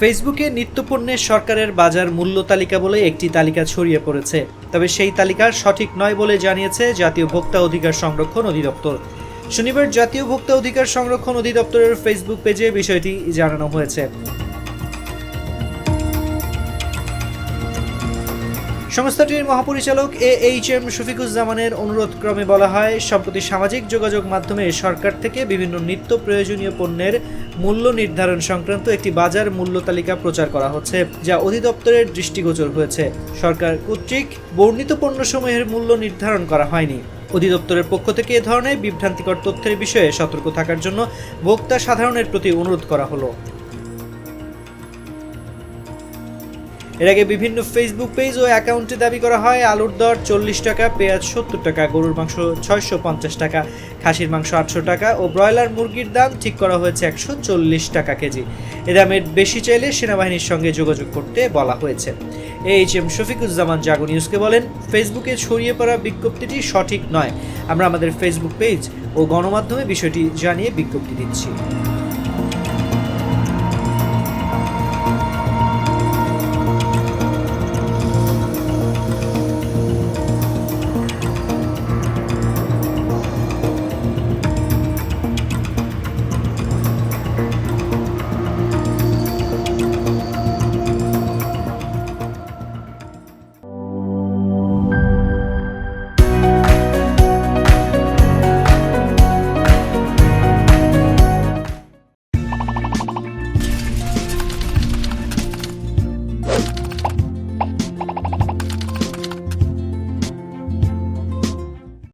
ফেসবুকে নিত্যপণ্যের সরকারের বাজার মূল্য তালিকা বলে একটি তালিকা ছড়িয়ে পড়েছে। তবে সেই তালিকা সঠিক নয় বলে জানিয়েছে জাতীয় ভোক্তা অধিকার সংরক্ষণ অধিদপ্তর। শনিবার জাতীয় ভোক্তা অধিকার সংরক্ষণ অধিদপ্তরের ফেসবুক পেজে বিষয়টি জানানো হয়েছে। সংস্থাটির মহাপরিচালক এ এইচ এম শফিকুজ্জামানের অনুরোধ ক্রমে বলা হয়, সম্প্রতি সামাজিক যোগাযোগ মাধ্যমে সরকার থেকে বিভিন্ন নিত্য প্রয়োজনীয় পণ্যের মূল্য নির্ধারণ সংক্রান্ত একটি বাজার মূল্য তালিকা প্রচার করা হচ্ছে, যা অধিদপ্তরের দৃষ্টিগোচর হয়েছে। সরকার কর্তৃক বর্ণিত পণ্যসমূহের মূল্য নির্ধারণ করা হয়নি। অধিদপ্তরের পক্ষ থেকে এ ধরনের বিভ্রান্তিকর তথ্যের বিষয়ে সতর্ক থাকার জন্য ভোক্তা সাধারণের প্রতি অনুরোধ করা হলো। এর আগে বিভিন্ন ফেসবুক পেজ ও অ্যাকাউন্টে দাবি করা হয়, আলুর দর চল্লিশ টাকা, পেঁয়াজ সত্তর টাকা, গরুর মাংস ছয়শো পঞ্চাশ টাকা, খাসির মাংস আটশো টাকা ও ব্রয়লার মুরগির দাম ঠিক করা হয়েছে একশো চল্লিশ টাকা কেজি। এ দামের বেশি চাইলে সেনাবাহিনীর সঙ্গে যোগাযোগ করতে বলা হয়েছে। এইচ এম শফিকুজ্জামান জাগো নিউজকে বলেন ফেসবুকে ছড়িয়ে পড়া বিজ্ঞপ্তিটি সঠিক নয়। আমরা আমাদের ফেসবুক পেজ ও গণমাধ্যমে বিষয়টি জানিয়ে বিজ্ঞপ্তি দিচ্ছি।